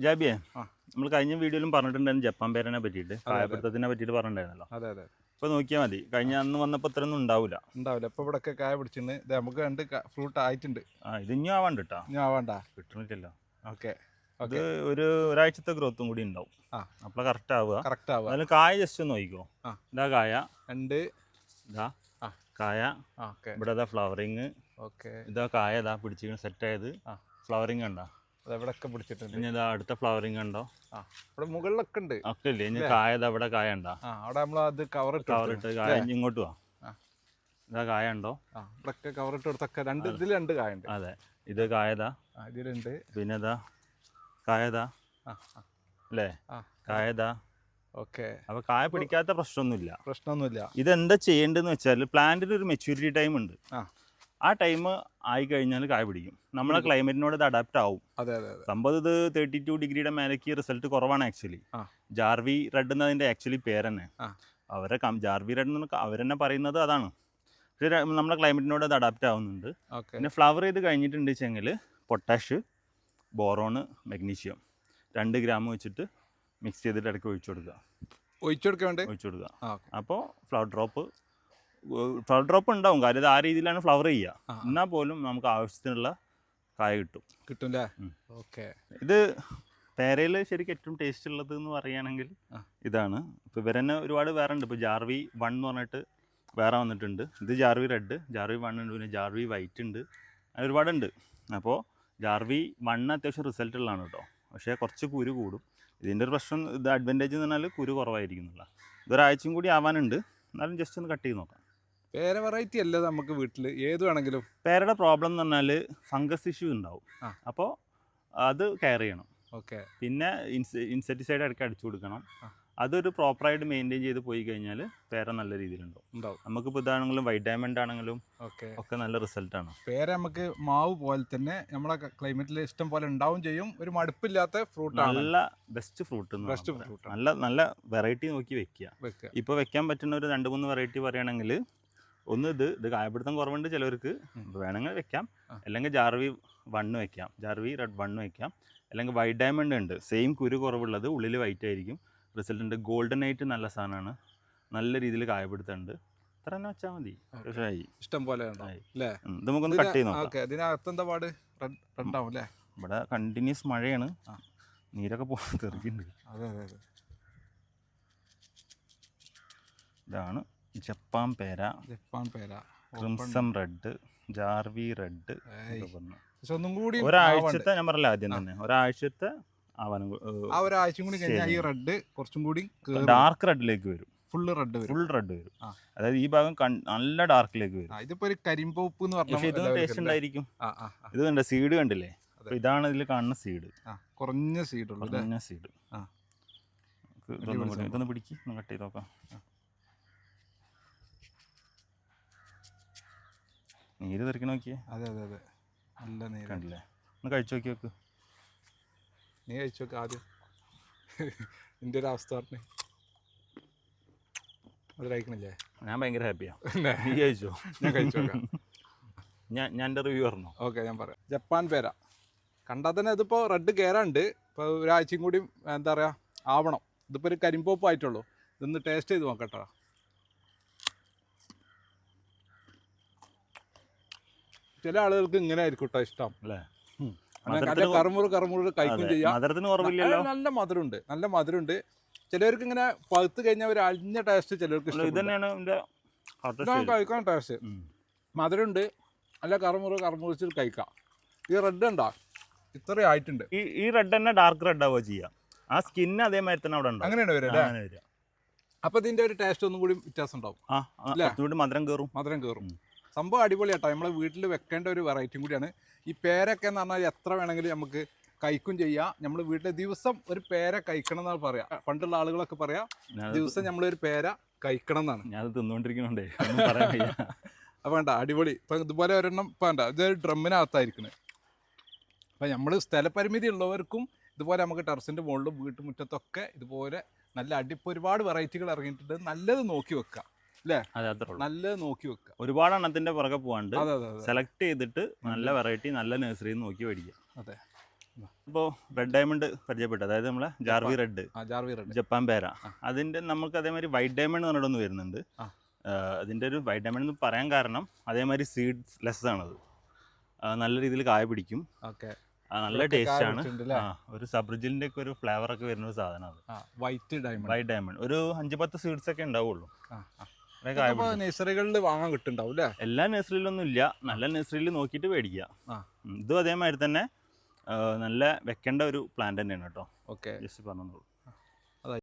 ജാബിയെ നമ്മൾ കഴിഞ്ഞ വീഡിയോയിലും പറഞ്ഞിട്ടുണ്ടായിരുന്നു ജപ്പാൻ പേരനെ പറ്റിയിട്ട് കായപ്പിടുത്തത്തിനെ കായപിടുത്തത്തിനെ പറ്റിയിട്ട് പറഞ്ഞിട്ടുണ്ടായിരുന്നല്ലോ. അതെ അതെ. ഇപ്പൊ നോക്കിയാൽ മതി. കഴിഞ്ഞ അന്ന് വന്നപ്പോൾ ഇത്രയൊന്നും ഉണ്ടാവില്ല ഉണ്ടാവില്ല. ഇപ്പൊ ഇവിടൊക്കെ കായ പിടിച്ചിട്ടുണ്ട് ഇത് നമുക്ക് രണ്ട് ഫ്രൂട്ട് ആയിട്ടുണ്ട്. ആ ഇത് ഇനി ആവാണ്ട് കേട്ടോ ഇനി ആവണ്ട? കിട്ടണില്ല ഓക്കെ. അത് ഒരു ഒരാഴ്ചത്തെ ഗ്രോത്തും കൂടി ഉണ്ടാവും. ആ. അപ്പോൾ കറക്റ്റ് ആവുക. കറക്റ്റ് ആവുക. അതിൽ കായ ജസ്റ്റ് ഒന്ന് നോക്കിക്കോ. ആ. ഇതാ കായ. രണ്ട്. ഇതാ. കായ. ഓക്കെ. ഇവിടെ ഫ്ലവറിങ് ഓക്കെ. ഇതാ കായ ഇതാ പിടിച്ചിങ്ങനെ സെറ്റ് ആയത്. ആ. ഫ്ലവറിങ് കണ്ടോ. അത് ഒക്കെ പിടിച്ചിട്ടുണ്ട്? ഇനി ഇതാ അടുത്ത ഫ്ലവറിങ് കണ്ടോ? ആ ഇവിടെ മുകളിലൊക്കെ ഉണ്ട്. ഒക്കെ ഇല്ലേ? ഇനി? കായ ഇതാ ഇവിടെ കായ ഉണ്ടോ? ആ അവിടെ നമ്മൾ അത് കവർ ഇട്ട് കവർ ഇട്ട് കായ ഇനി ഇങ്ങോട്ട് വാ. ആ. ഇതാ കായ ഉണ്ടോ? ആ ഇവിടെ ഒക്കെ കവർ ഇട്ട് കൊടുത്തൊക്കെ രണ്ട് ഇതിൽ രണ്ട് കായ ഉണ്ട്. അതെ. ഇത് കായതാ ആ ഇതിലുണ്ട് പിന്നെ ഇതാ കായതാ ആ ആ, അല്ലേ? ആ കായതാ ഓക്കെ. അപ്പൊ കായ പിടിക്കാത്ത പ്രശ്നമൊന്നുമില്ല. പ്രശ്നമൊന്നുമില്ല. ഇതെന്താ ചെയ്യേണ്ടതെന്ന് വെച്ചാൽ പ്ലാന്റിന് ഒരു മെച്യൂരിറ്റി ടൈം ഉണ്ട്. ആ. ആ ടൈം ആയി കഴിഞ്ഞാൽ കായ പിടിക്കും. നമ്മളെ ക്ലൈമറ്റിനോട് ഇത് അഡാപ്റ്റ് ആവും. അതെ അതെ അതെ. സംഭവം ഇത് തേർട്ടി ടു ഡിഗ്രിയുടെ മേലേക്ക് റിസൾട്ട് കുറവാണ് ആക്ച്വലി ജാർവി റെഡ് എന്നതിന്റെ ആക്ച്വലി പേര് തന്നെ. അവരെ ജാർവി റെഡ് എന്ന് അവരെന്നെ പറയുന്നത് അതാണ്. പക്ഷേ നമ്മളെ ക്ലൈമറ്റിനോട് അത് അഡാപ്റ്റ് ആവുന്നുണ്ട്. പിന്നെ ഫ്ലവർ ചെയ്ത് കഴിഞ്ഞിട്ടുണ്ട് വെച്ചെങ്കിൽ പൊട്ടാഷ് ബോറോണ് മഗ്നീഷ്യം രണ്ട് ഗ്രാം വെച്ചിട്ട് മിക്സ് ചെയ്തിട്ട് ഇടയ്ക്ക് ഒഴിച്ചു കൊടുക്കുക. ഒഴിച്ചു കൊടുക്കുക. അപ്പോൾ ഫ്ലവർ ഡ്രോപ്പ് ഫ്ലവർ ഡ്രോപ്പ് ഉണ്ടാവും. കാര്യം ഇത് ആ രീതിയിലാണ് ഫ്ലവർ ചെയ്യുക. എന്നാൽ പോലും നമുക്ക് ആവശ്യത്തിനുള്ള കായ കിട്ടും. കിട്ടും അല്ലേ. ഓക്കെ. ഇത് പേരയിൽ ശരിക്കും ഏറ്റവും ടേസ്റ്റ് ഉള്ളത് എന്ന് പറയുകയാണെങ്കിൽ. ഇതാണ്. ഇപ്പോൾ ഇവരെന്നെ ഒരുപാട് വേറെ ഉണ്ട് ഇപ്പോൾ ജാർവി വൺ എന്ന് പറഞ്ഞിട്ട് വേറെ വന്നിട്ടുണ്ട്. ഇത് ജാർവി റെഡ് ജാർവി വൺ ഉണ്ട്. പിന്നെ ജാർവി വൈറ്റ് ഉണ്ട്. അങ്ങനെ ഒരുപാടുണ്ട്. അപ്പോൾ ജാർവി വൺ അത്യാവശ്യം റിസൾട്ട് ഉള്ളതാണ് കേട്ടോ. പക്ഷേ കുറച്ച് കുരു കൂടും. ഇതിന്റെ ഒരു പ്രശ്നം ഇത് അഡ്വാന്റേജ് എന്ന് പറഞ്ഞാൽ കുരു കുറവായിരിക്കും എന്നുള്ള. ഇതൊരാഴ്ചയും കൂടി ആവാനുണ്ട്. എന്നാലും ജസ്റ്റ് ഒന്ന് കട്ട് ചെയ്ത് നോക്കാം. വേറെ വെറൈറ്റി അല്ല നമുക്ക് വീട്ടിൽ ഏത് വേണമെങ്കിലും. പേരയുടെ പ്രോബ്ലം എന്ന് പറഞ്ഞാൽ ഫംഗസ് ഇഷ്യൂ ഉണ്ടാവും. അപ്പോൾ അത് കെയർ ചെയ്യണം. ഓക്കെ. പിന്നെ ഇൻസെറ്റിസൈഡ് ഇടയ്ക്ക് അടിച്ചു കൊടുക്കണം. അതൊരു പ്രോപ്പറായിട്ട് മെയിന്റെയിൻ ചെയ്ത് പോയി കഴിഞ്ഞാൽ പേര നല്ല രീതിയിലുണ്ടാവും. ഉണ്ടാവും. നമുക്കിപ്പോൾ ഇതാണെങ്കിലും വൈറ്റ് ഡയമണ്ട് ആണെങ്കിലും ഓക്കെ. ഒക്കെ നല്ല റിസൾട്ടാണ് പേര് നമുക്ക് മാവ് പോലെ തന്നെ നമ്മളെ ക്ലൈമറ്റിൽ ഇഷ്ടം പോലെ ഉണ്ടാവും ചെയ്യും. ഒരു മടുപ്പില്ലാത്ത ഫ്രൂട്ട് നല്ല ബെസ്റ്റ് ഫ്രൂട്ട് ബെസ്റ്റ് ഫ്രൂട്ട് നല്ല നല്ല വെറൈറ്റി നോക്കി വെക്കുക ഇപ്പോൾ വെക്കാൻ പറ്റുന്ന ഒരു രണ്ട് മൂന്ന് വെറൈറ്റി പറയുകയാണെങ്കിൽ ഒന്ന് ഇത് ഇത് കായപിടുത്തം കുറവുണ്ട് ചിലവർക്ക്. വേണമെങ്കിൽ വെക്കാം. അല്ലെങ്കിൽ ജാർവി വണ്ണ് വെക്കാം. ജാർവി റെഡ് വണ്ണ് വെക്കാം. അല്ലെങ്കിൽ വൈറ്റ് ഡയമണ്ട് ഉണ്ട്. സെയിം കുരു കുറവുള്ളത് ഉള്ളിൽ വൈറ്റ് ആയിരിക്കും. റിസൾട്ട് ഉണ്ട്. ഗോൾഡൻ ആയിട്ട് നല്ല സാധനമാണ്. നല്ല രീതിയിൽ കായപിടുത്തുണ്ട് ഇത്ര തന്നെ വെച്ചാൽ മതി. ഇഷ്ടം പോലെ നമുക്കൊന്ന് കട്ട് ചെയ്യുന്നു പാട്? റെഡ് റെഡ് ആവും അല്ലേ ഇവിടെ കണ്ടിന്യൂസ് മഴയാണ്. നീരൊക്കെ പോകാൻ തെറിക്കുന്നുണ്ട് അതെ അതെ അതെ. ഇതാണ്. ജപ്പാൻ പേര ജപ്പാൻ പേര ക്രിംസം റെഡ് ജാർവി റെഡ്. പക്ഷെ ഒന്നും കൂടി ഒരാഴ്ചത്തെ ഞാൻ പറഞ്ഞില്ല ആദ്യം തന്നെ ഒരാഴ്ചത്തെ ആവാനും ആ ഒരാഴ്ചയും കൂടി കഴിഞ്ഞാൽ ഈ റെഡ് കുറച്ചും കൂടി ഡാർക്ക് റെഡിലേക്ക് വരും. ഫുൾ റെഡ് വരും. ഫുൾ റെഡ് വരും. അതായത് ഈ ഭാഗം നല്ല ഡാർക്കിലേക്ക് വരും. ഇതിപ്പോ ഒരു കരിമ്പോപ്പ് എന്ന് പക്ഷെ ഇത് പറഞ്ഞാൽ ടേസ്റ്റ് ഉണ്ടായിരിക്കും. ഇത് കണ്ട സീഡ് കണ്ടില്ലേ. അപ്പൊ ഇതാണ് ഇതിൽ കാണുന്ന സീഡ്. കുറഞ്ഞ സീഡ് കുറഞ്ഞ സീഡ്. ഇതൊന്ന് പിടിക്കും കട്ട് ചെയ്ത് നോക്കാം. നീര് തെറിക്കണ നോക്കിയേ. അതെ അതെ അതെ. നല്ല നീര്. കണ്ടില്ലേ? ഒന്ന് കഴിച്ചു നോക്കി നോക്ക്. നീ കഴിച്ചു നോക്ക് ആദ്യം. നിന്റെ ഒരു അവസ്ഥ പറഞ്ഞേ. അത് കഴിക്കണില്ലേ? ഞാൻ ഭയങ്കര ഹാപ്പിയാണ് നീ കഴിച്ചോ? ഞാൻ കഴിച്ചു ഞാൻ ഞാൻ എന്റെ റിവ്യൂ പറഞ്ഞു? ഓക്കെ ഞാൻ പറയാം. ജപ്പാൻ പേര. കണ്ടാൽ തന്നെ ഇതിപ്പോൾ റെഡ് കയറാണ്ട് ഇപ്പോൾ ഒരാഴ്ചയും കൂടി എന്താ പറയുക ആവണം. ഇതിപ്പോൾ ഒരു കരിമ്പോപ്പ് ആയിട്ടുള്ളൂ ഇതൊന്ന് ടേസ്റ്റ് ചെയ്ത് നോക്കട്ടോ ചില ആളുകൾക്ക് ഇങ്ങനെ ആയിരിക്കും കേട്ടോ ഇഷ്ടം. അല്ലേ? നല്ല കറുമുറ് കറുമുറ് കഴിക്കും ചെയ്യാം. നല്ല- മധുരമുണ്ട്. നല്ല മധുരമുണ്ട്. ചിലവർക്ക് ഇങ്ങനെ പഴുത്ത് കഴിഞ്ഞാൽ ഒരു അലിഞ്ഞ ടേസ്റ്റ് ചിലർക്ക് ഇഷ്ടം കഴിക്കാൻ ടേസ്റ്റ് മധുരമുണ്ട്. നല്ല കറുമുറ് കറുമുറിച്ചിട്ട് കഴിക്കാം. ഈ റെഡ് ഉണ്ടാ? ഇത്രയും ആയിട്ടുണ്ട്. ഈ ഈ റെഡ് തന്നെ ഡാർക്ക് റെഡ് ആവുക ചെയ്യാം. ആ സ്കിൻ അതേമാതിരി തന്നെ അവിടെ ഉണ്ടാവും. അങ്ങനെയാണ് വരിക അപ്പൊ ഇതിന്റെ ഒരു ടേസ്റ്റ് ഒന്നും കൂടി വ്യത്യാസം ഉണ്ടാവും. മധുരം കയറും മധുരം കയറും. സംഭവം അടിപൊളിയാട്ടോ നമ്മളെ വീട്ടിൽ വെക്കേണ്ട ഒരു വെറൈറ്റിയും കൂടിയാണ്. ഈ പേരൊക്കെ എന്ന് പറഞ്ഞാൽ എത്ര വേണമെങ്കിലും നമുക്ക് കഴിക്കും ചെയ്യാം. നമ്മൾ വീട്ടിലെ ദിവസം ഒരു പേര കഴിക്കണം എന്നാണ് പറയാ. പണ്ടുള്ള ആളുകളൊക്കെ പറയാ ദിവസം നമ്മൾ ഒരു പേര കഴിക്കണം എന്നാണ്. ഞാനത് തിന്നുകൊണ്ടിരിക്കുന്നുണ്ടേ അപ്പോൾ വേണ്ട അടിപൊളി. ഇപ്പം ഇതുപോലെ ഒരെണ്ണം ഇപ്പം വേണ്ട ഇതൊരു ഡ്രമ്മിനകത്തായിരിക്കണേ അപ്പം നമ്മൾ സ്ഥലപരിമിതി ഉള്ളവർക്കും ഇതുപോലെ നമുക്ക് ടെറസിന്റെ മുകളിലും വീട്ടുമുറ്റത്തൊക്കെ ഇതുപോലെ നല്ല അടിപ്പ് ഒരുപാട് വെറൈറ്റികൾ ഇറങ്ങിയിട്ടുണ്ട്. നല്ലത് നോക്കി വെക്കുക നല്ലത് നോക്കി വെക്കുക ഒരുപാട് എണ്ണത്തിന്റെ പുറകെ പോകാണ്ട് സെലക്ട് ചെയ്തിട്ട് നല്ല വെറൈറ്റി നല്ല നഴ്സറി നോക്കി മേടിക്കുക അതെ. ഇപ്പോൾ റെഡ് ഡയമണ്ട് പരിചയപ്പെട്ടു. അതായത് നമ്മളെ ജാർവി റെഡ് ജാർവി റെഡ് ജപ്പാൻ പേര. അതിന്റെ നമുക്ക് അതേമാതിരി വൈറ്റ് ഡയമണ്ട് എന്ന് പറഞ്ഞിട്ടൊന്ന് വരുന്നുണ്ട്. അതിന്റെ ഒരു വൈറ്റ് ഡയമണ്ട് എന്ന് പറയാൻ കാരണം അതേമാതിരി സീഡ്സ് ലെസ് ആണത്. നല്ല രീതിയിൽ കായ പിടിക്കും. ഓക്കെ. നല്ല ടേസ്റ്റ് ആണ്. ഒരു സബ്രിജിലിന്റെ ഒക്കെ ഒരു ഫ്ലേവർ ഒക്കെ വരുന്ന ഒരു സാധനം അത്. വൈറ്റ് ഡയമണ്ട് വൈറ്റ് ഡയമണ്ട് ഒരു അഞ്ച് പത്ത് സീഡ്സ് ഒക്കെ ഉണ്ടാവുള്ളൂ. നഴ്സറികളിൽ വാങ്ങാൻ കിട്ടുന്നുണ്ടാവും അല്ലേ എല്ലാ നഴ്സറിയിലൊന്നും ഇല്ല നല്ല നഴ്സറിയിൽ നോക്കിയിട്ട് മേടിക്കുക. ഇതും അതേമാതിരി തന്നെ നല്ല വെക്കേണ്ട ഒരു പ്ലാന്റ് തന്നെയാണ് കേട്ടോ. ഓക്കെ. ജസ്റ്റ് പറഞ്ഞോളൂ.